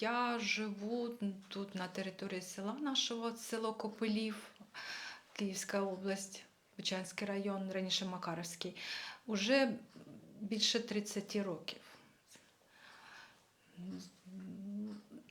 Я живу тут на території села нашого, село Копилів, Київська область, Бучанський район, раніше Макаровський, уже більше 30 років.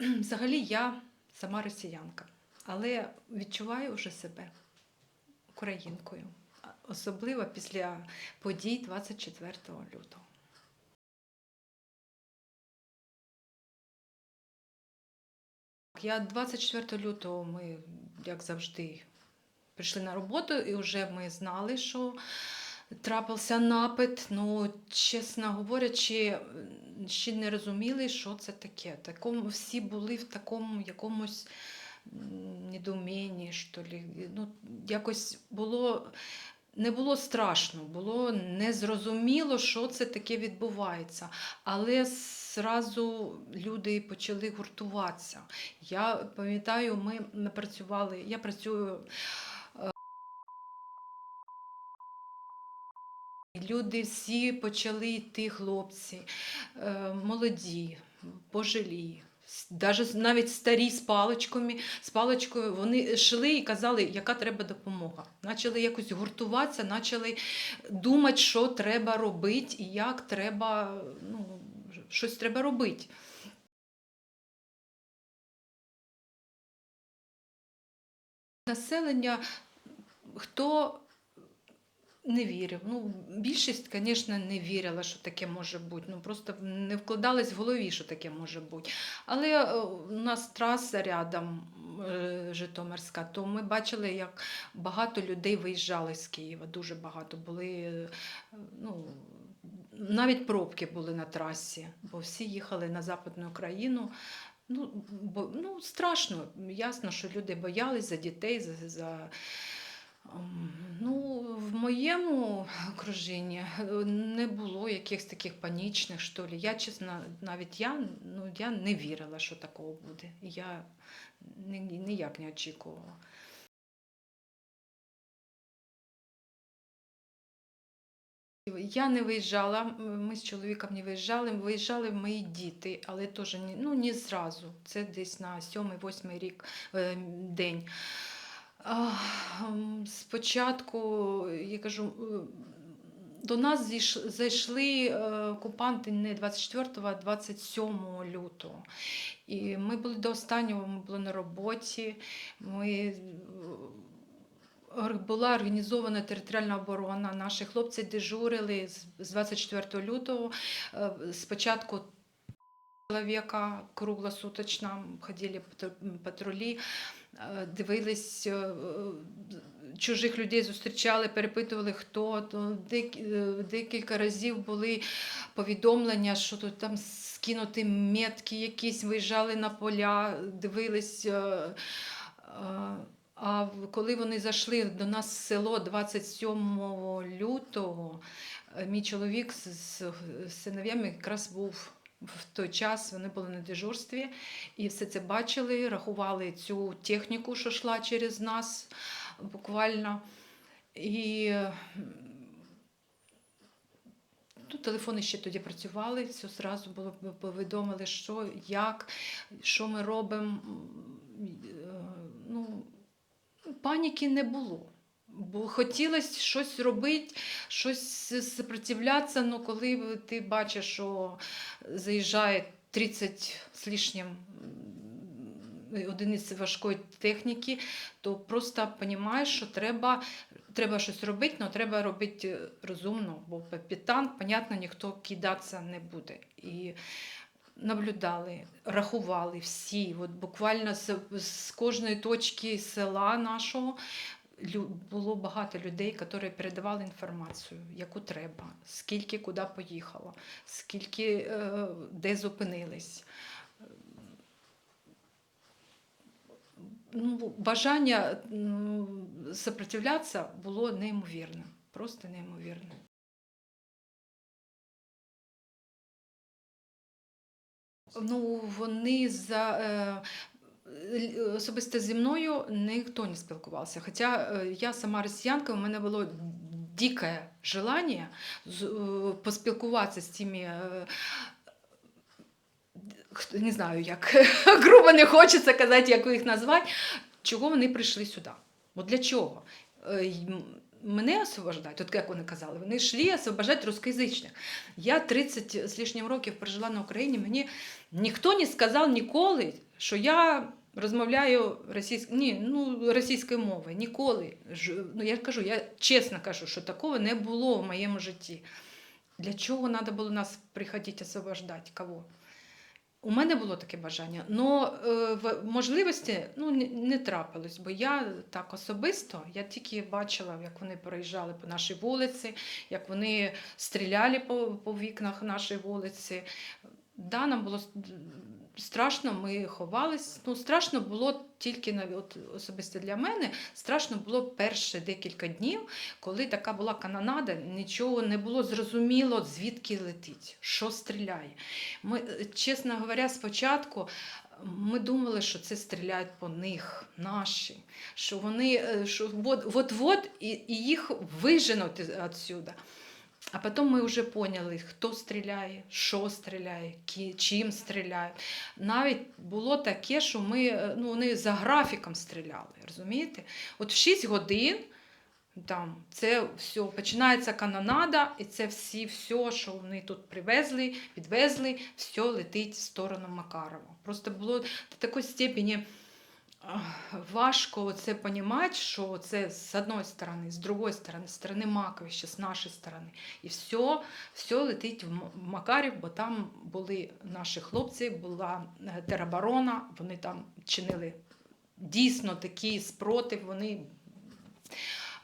Взагалі я сама росіянка, але відчуваю вже себе українкою, особливо після подій 24 лютого. Я 24 лютого ми, як завжди, прийшли на роботу, і вже ми знали, що трапився напад. Ну, чесно говорячи, ще не розуміли, що це таке. Такому, всі були в такому якомусь м, недоумінні, що лі. Ну, якось було. Не було страшно, було незрозуміло, що це таке відбувається. Але зразу люди почали гуртуватися. Я пам'ятаю, ми працювали, я працюю. е, Люди всі почали йти, хлопці, е, молоді, пожилі. навіть старі з паличками, з паличкою вони йшли і казали, яка треба допомога. Почали якось гуртуватися, почали думати, що треба робити і як треба, ну, щось треба робити. Населення, хто не вірив. Ну, більшість, звісно, не вірила, що таке може бути. Ну, просто не вкладалось в голові, що таке може бути. Але е, у нас траса рядом е, Житомирська, то ми бачили, як багато людей виїжджали з Києва. Дуже багато були. е, Ну, навіть пробки були на трасі, бо всі їхали на Западну Україну. Ну, бо, ну, страшно. Ясно, що люди боялись за дітей, за, за Ем, Ну, в моєму окруженні е, не було якихось таких панічних, що лі. Я, чесно, навіть я, ну, я не вірила, що такого буде. Я ні- ніяк не очікувала. Я не виїжджала, ми з чоловіком не виїжджали, виїжджали мої діти, але теж ну, не зразу. Це десь на сьомий-восьмий рік е, день. Спочатку, я кажу, е, до нас зайшли е, окупанти не 24, а 27 лютого. І ми були до останнього, ми були на роботі. Ми, була організована територіальна оборона. Наші хлопці дежурили з- з 24 лютого. Е, Спочатку чоловіка круглосуточно ходили патру- патрулі, е, дивились, е, чужих людей зустрічали, перепитували, хто. То дек- Декілька разів були повідомлення, що тут там скинуті метки якісь, виїжджали на поля, дивились. А коли вони зайшли до нас в село 27 лютого, е, мій чоловік з, синов'ями якраз був в той час, вони були на дежурстві і все це бачили, рахували цю техніку, що йшла через нас буквально. І м, ну, телефони ще тоді працювали, все одразу було повідомили, що, як, що ми робимо. Е, Ну, паніки не було. Бо хотілося щось робити, щось сопротивлятися, але коли ти бачиш, що заїжджає 30 з лишнім одиниць важкої техніки, то просто розумієш, що треба, треба щось робити, але треба робити розумно, бо під танк, понятно, ніхто кидатися не буде. І наблюдали, рахували всі, от буквально з, з кожної точки села нашого було багато людей, які передавали інформацію, яку треба, скільки куди поїхало, скільки е, де зупинились. Ну, бажання м, сопротивлятися було неймовірне, просто неймовірне. Ну, вони за. Е, Особисто зі мною ніхто не спілкувався. Хоча е, я сама росіянка, у мене було дике желання е, поспілкуватися з тими е, не знаю, як грубо не хочеться казати, як їх назвати, чого вони прийшли сюди. От для чого? Мене освобождають, от як вони казали, вони йшли освобождати рускоязичних. Я 30 з лишнім років прожила на Україні, мені ніхто не сказав ніколи, що я розмовляю російськ... Ні, ну, російською мовою. Ніколи. Ну, я кажу, я чесно кажу, що такого не було в моєму житті. Для чого треба було нас приходити освобождати? Кого? У мене було таке бажання, але можливості ну, не, трапилось, бо я так особисто, я тільки бачила, як вони проїжджали по нашій вулиці, як вони стріляли по, по вікнах нашої вулиці. Да, нам було страшно, ми ховались. Ну, страшно було тільки от, особисто для мене, страшно було перші декілька днів, коли така була канонада, нічого не було зрозуміло, звідки летить, що стріляє. Ми, чесно говоря, спочатку ми думали, що це стріляють по них, наші, що вони е, що от- от-от і, і їх виженуть відсюди. А потім ми вже поняли, хто стріляє, що стріляє, чим стріляє. Навіть було таке, що ми е, ну, вони за графіком стріляли, розумієте? От в 6 годин там це все починається канонада, і це всі, все, що вони тут привезли, підвезли, все летить в сторону Макарова. Просто було до такої степені важко це розуміти, що це з одної сторони, з другої сторони, з сторони Маковища, з нашої сторони. І все, все летить в Макарів, бо там були наші хлопці, була е, тероборона, вони там чинили дійсно такий спротив, вони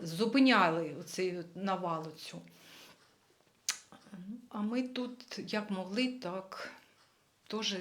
зупиняли цей навалу цю. А ми тут як могли, так теж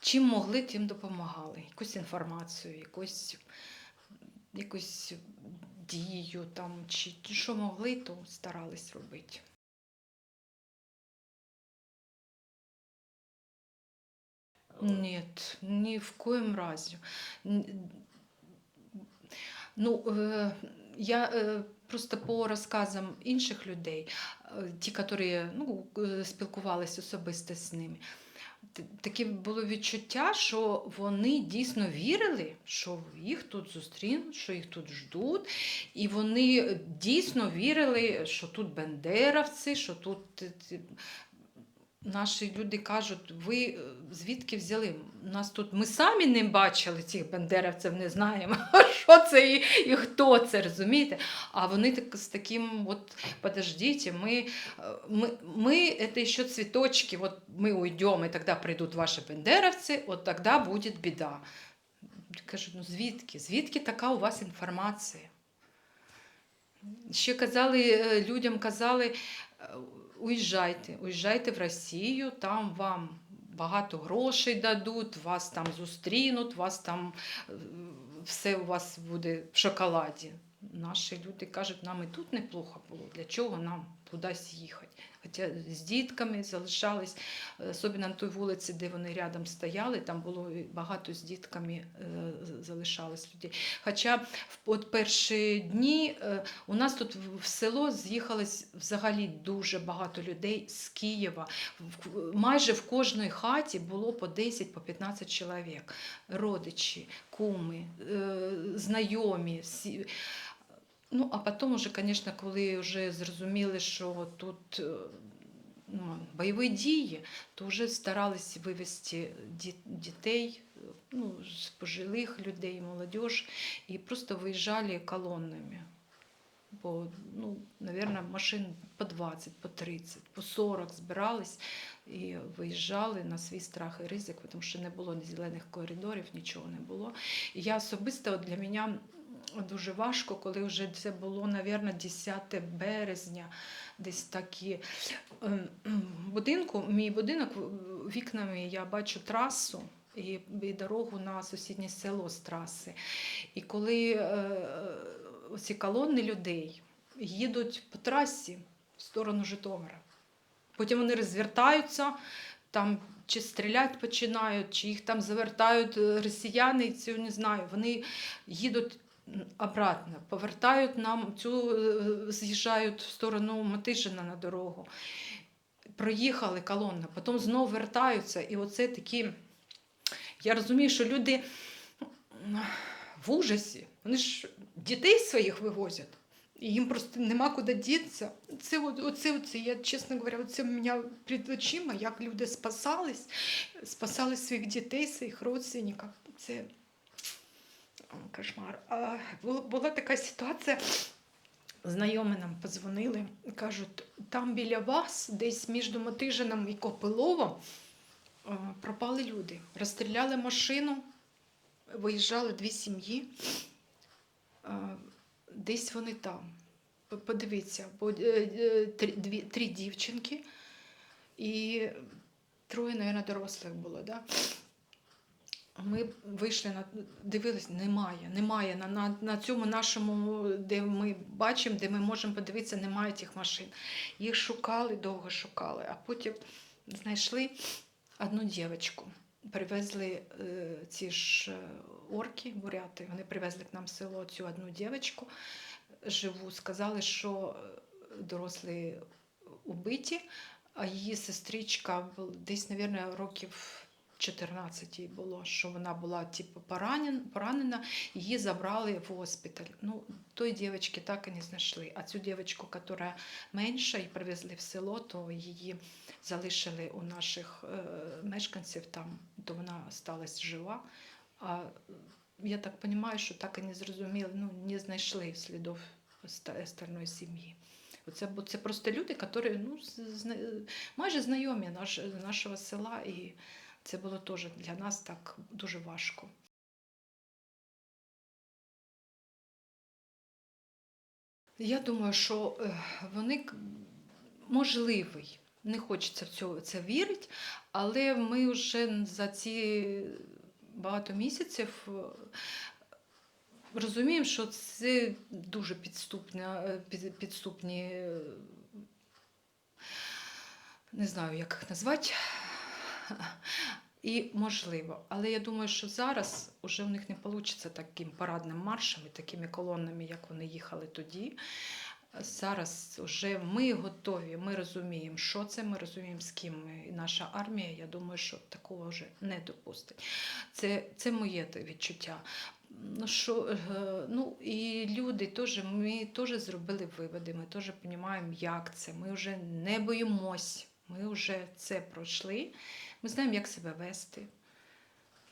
чим могли, тим допомагали. Якусь інформацію, якусь, якусь дію там, чи що могли, то старались робити. Нет, ни в коем разе. Ну, е, я е, просто по розказам інших людей, е, ті, які ну, спілкувалися особисто з ними, таке було відчуття, що вони дійсно вірили, що їх тут зустрінуть, що їх тут ждуть. І вони дійсно вірили, що тут бендеровці, що тут. Наші люди кажуть, ви е, звідки взяли? Нас тут ми самі не бачили цих бандеровців, не знаємо, що це і, і хто це, розумієте? А вони так, з таким, от, подождите, ми, е, ми, ми це ще цвіточки, от ми уйдемо, і тоді прийдуть ваші бандеровці, от тоді буде біда. Кажу, ну звідки? Звідки така у вас інформація? Ще казали, е, людям казали, уїжджайте, уїжджайте в Росію, там вам багато грошей дадуть, вас там зустрінуть, вас там е, все у вас буде в шоколаді. Наші люди кажуть, нам і тут неплохо було, для чого нам кудись їхати. Хоча з дітками залишались, особливо на той вулиці, де вони рядом стояли, там було багато з дітками е, залишалось людей. Хоча от перші дні е, у нас тут в- село з'їхалось взагалі дуже багато людей з Києва. Майже в кожній хаті було по 10 по 15 чоловік. Родичі, куми, е, знайомі. Ну, а потім, уже, звісно, коли вже зрозуміли, що тут е, ну, бойові дії, то вже старались вивезти дітей, е, ну, з пожилих людей, молодіж, і просто виїжджали колоннами. Бо, ну, наверное, машин по 20, по 30, по 40 збирались і виїжджали на свій страх і ризик, тому що не було ні зелених коридорів, нічого не було. І я особисто для мене дуже важко, коли вже це було, наверное, 10 березня, десь такі ем, будинку, мій будинок вікнами я бачу трасу. І, і дорогу на сусіднє село з траси. І коли е, ці колони людей їдуть по трасі в сторону Житомира, потім вони розвертаються, там чи стріляти починають, чи їх там завертають е, росіяни, цю не знаю. Вони їдуть обратно, повертають нам цю, е, з'їжджають в сторону Матижина на дорогу. проїхали колонна, потім знову вертаються, і оце такі. Я розумію, що люди в ужасі, вони ж дітей своїх вивозять. І їм просто нема куди дітися. Це, оце, оце, я, чесно говоря, це у мене перед очима, як люди спасались, спасали своїх дітей, своїх родственників. Це кошмар. А, бу- була така ситуація. Знайомі нам подзвонили кажуть, там біля вас, десь між Мотижином і Копиловом, пропали люди. Розстріляли машину, виїжджали дві сім'ї. Десь вони там. Подивіться, бо, е, е, дві, три дівчинки і троє, мабуть, дорослих було. Да? Ми вийшли на дивились, немає, немає. На, на, на цьому нашому, де ми бачимо, де ми можемо подивитися, немає тих машин. Їх шукали, довго шукали, а потім знайшли одну дівчинку. Привезли е, ці ж е, орки, буряти, вони привезли к нам в село цю одну дівчинку живу. Сказали, що е, дорослі убиті, а її сестричка десь, мабуть, років 14 їй було, що вона була типу, поранен, поранена, її забрали в госпіталь. Ну, той дівчинки так і не знайшли. А цю дівчинку, яка менша, і привезли в село, то її залишили у наших е, мешканців там, то вона залишилась жива. А я так розумію, що так і не зрозуміли, ну, не знайшли слідів ста- сторони сім'ї. Бо це просто люди, які ну, майже знайомі наш, нашого села, і це було теж для нас так дуже важко. Я думаю, що е, вони можливий. Не хочеться в цього це вірити, але ми вже за ці багато місяців е, розуміємо, що це дуже підступна, е, підступні, не знаю, як їх назвати. І можливо, але я думаю, що зараз уже в них не вийде таким парадним маршем і такими колонами, як вони їхали тоді. Зараз вже ми готові, ми розуміємо, що це, ми розуміємо, з ким ми. І наша армія, я думаю, що такого вже не допустить. Це, це моє відчуття. Ну, що, е, ну, і люди теж, ми теж зробили виводи, ми теж розуміємо, як це. Ми вже не боїмось, ми вже це пройшли. Ми знаємо, як себе вести,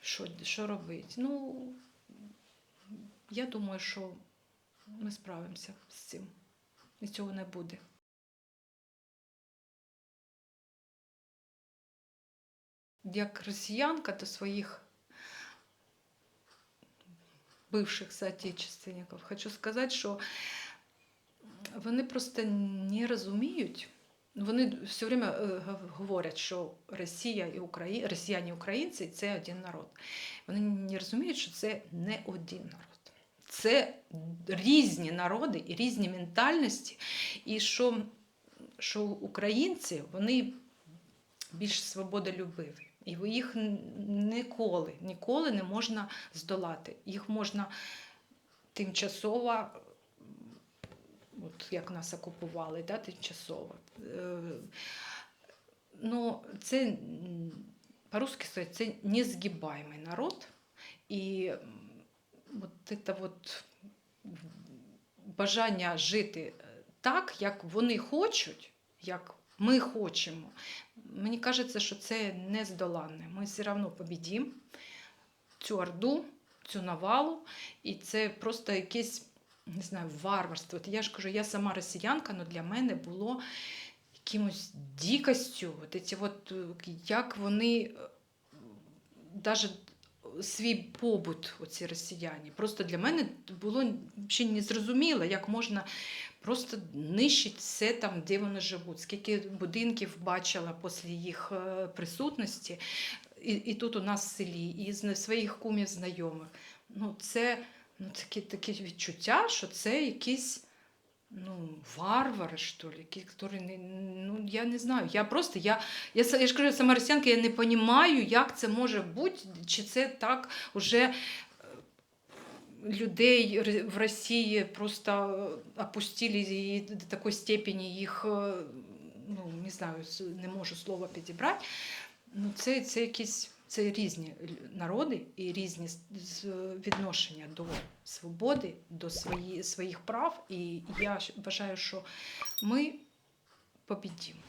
що, що робити. Ну, я думаю, що ми справимося з цим. І цього не буде. Як росіянка до своїх бивших соотечественників, хочу сказати, що вони просто не розуміють. Вони все время е, говорять, що Росія і Україна, росіяни і українці це один народ. Вони не розуміють, що це не один народ. Це різні народи і різні ментальності. І що, що українці вони більш свободолюбиві. І їх ніколи, ніколи не можна здолати. Їх можна тимчасово, от як нас окупували, да, тимчасово. Е, Ну, це по-русски це незгибаємий народ. І от це от бажання жити е, так, як вони хочуть, як ми хочемо. Мені кажеться, що це нездоланне. Ми все одно побідімо цю орду, цю навалу, і це просто якесь, не знаю, варварство. От я ж кажу, я сама росіянка, але для мене було якимось дикостю. От ці от, е, як вони навіть свій побут, оці росіяни. Просто для мене було ще незрозуміло, як можна просто нищити все там, де вони живуть. Скільки будинків бачила після їх е, присутності, і, і тут у нас в селі, і з своїх кумів знайомих. Ну, це ну, таке, таке відчуття, що це якісь ну, варвари, що ли, які, не, ну, я не знаю. Я просто, я, я, я ж кажу, сама росіянка, я не розумію, як це може бути, чи це так уже е, людей в Росії просто е, опустили і до такої степені їх е, ну не знаю, не можу слова підібрати. Ну, це, це якісь це різні народи і різні відношення до свободи, до свої, своїх прав. І я вважаю, що ми побідімо.